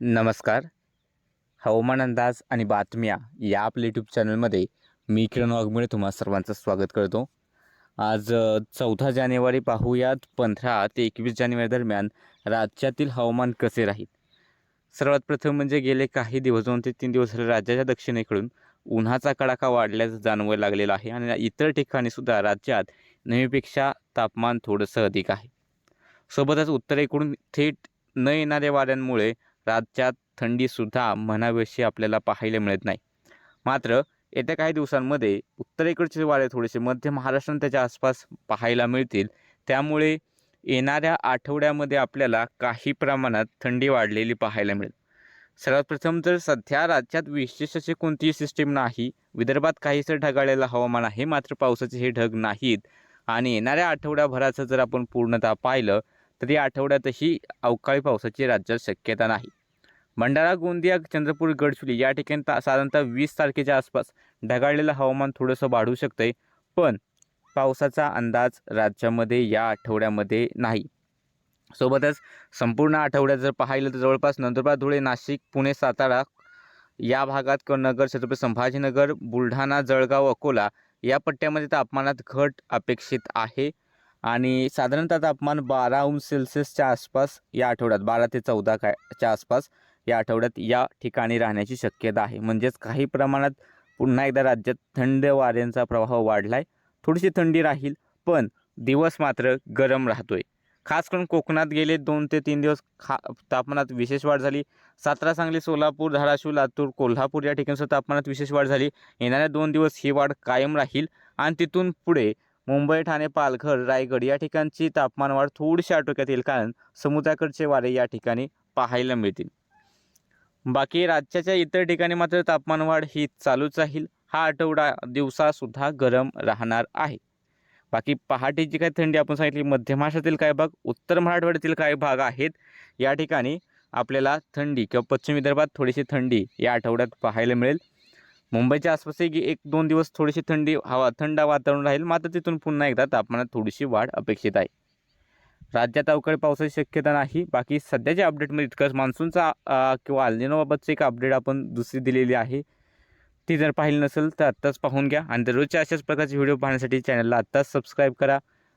नमस्कार. हवामान अंदाज आणि बातम्या या आपल्या यूट्यूब चॅनलमध्ये मी किरण वाघमुळे तुम्हा सर्वांचं स्वागत करतो. आज चौदा जानेवारी पाहूयात. पंधरा ते एकवीस जानेवारी दरम्यान राज्यातील हवामान कसे राहील? सर्वात प्रथम म्हणजे गेले काही दिवस दोन ते तीन दिवस झाले राज्याच्या दक्षिणेकडून उन्हाचा कडाका वाढल्याचं जाणवायला लागलेला आहे आणि इतर ठिकाणीसुद्धा राज्यात नेहमीपेक्षा तापमान थोडंसं अधिक आहे. सोबतच उत्तरेकडून थेट न येणाऱ्या वाऱ्यांमुळे राज्यात थंडीसुद्धा म्हणावीशी आपल्याला पाहायला मिळत नाही. मात्र येत्या काही दिवसांमध्ये उत्तरेकडचे वारे थोडेसे मध्य महाराष्ट्र त्याच्या आसपास पाहायला मिळतील. त्यामुळे येणाऱ्या आठवड्यामध्ये आपल्याला काही प्रमाणात थंडी वाढलेली पाहायला मिळेल. सर्वात प्रथम तर सध्या राज्यात विशेष अशी कोणतीही सिस्टीम नाही. विदर्भात काहीसं ढगाळलेलं हवामान आहे मात्र पावसाचे हे ढग नाहीत. आणि येणाऱ्या आठवड्याभराचं जर आपण पूर्णतः पाहिलं तर या आठवड्यातही अवकाळी पावसाची राज्यात शक्यता नाही. भंडारा गोंदिया चंद्रपूर गडचुली या ठिकाणी ता साधारणतः वीस तारखेच्या आसपास ढगाळलेलं हवामान थोडंसं वाढू शकतं आहे पण पावसाचा अंदाज राज्यामध्ये या आठवड्यामध्ये नाही. सोबतच संपूर्ण आठवड्यात जर पाहिलं तर जवळपास नंदुरबार धुळे नाशिक पुणे सातारा या भागात क नगर छत्रपती संभाजीनगर बुलढाणा जळगाव अकोला या पट्ट्यामध्ये तापमानात घट अपेक्षित आहे. आणि साधारणतः तापमान बारा अंश सेल्सिअसच्या आसपास या आठवड्यात बारा ते चौदा काय च्या आसपास या आठवड्यात या ठिकाणी राहण्याची शक्यता आहे. म्हणजेच काही प्रमाणात पुन्हा एकदा राज्यात थंड वाऱ्यांचा प्रवाह वाढला आहे थोडीशी थंडी राहील पण दिवस मात्र गरम राहतो आहे खास करून कोकणात गेले दोन ते तीन दिवस खा तापमानात विशेष वाढ झाली. सातारा सांगली सोलापूर धाराशिव लातूर कोल्हापूर या ठिकाणचं तापमानात विशेष वाढ झाली. येणाऱ्या दोन दिवस ही वाढ कायम राहील. आणि तिथून पुढे मुंबई ठाणे पालघर रायगड या ठिकाणची तापमान वाढ थोडीशी आटोक्यात येईल. कारण समुद्राकडचे वारे या ठिकाणी पाहायला मिळतील. बाकी राज्याच्या इतर ठिकाणी मात्र तापमान वाढ ही चालूच राहील. हा आठवडा दिवसासुद्धा गरम राहणार आहे. बाकी पहाटेची काही थंडी आपण सांगितली मध्य महाराष्ट्रातील काही भाग उत्तर मराठवाड्यातील काही भाग आहेत या ठिकाणी आपल्याला थंडी किंवा पश्चिम विदर्भात थोडीशी थंडी या आठवड्यात पाहायला मिळेल. मुंबईच्या आसपासही एक दोन दिवस थोडीशी थंडी हवा थंड वातावरण राहील मात्र तिथून पुन्हा एकदा तापमानात थोडीशी वाढ अपेक्षित आहे. राज्यात अवकाळी पावसाची शक्यता नाही. बाकी सध्याच्या अपडेटमध्ये म्हणजे इतकंच. मान्सूनचा किंवा अल्निनोबाबतचं एक अपडेट आपण दुसरी दिलेली आहे. ती जर पाहिली नसेल तर आत्ताच पाहून घ्या. आणि दररोजच्या अशाच प्रकारचे व्हिडिओ पाहण्यासाठी चॅनलला आत्ताच सबस्क्राईब करा.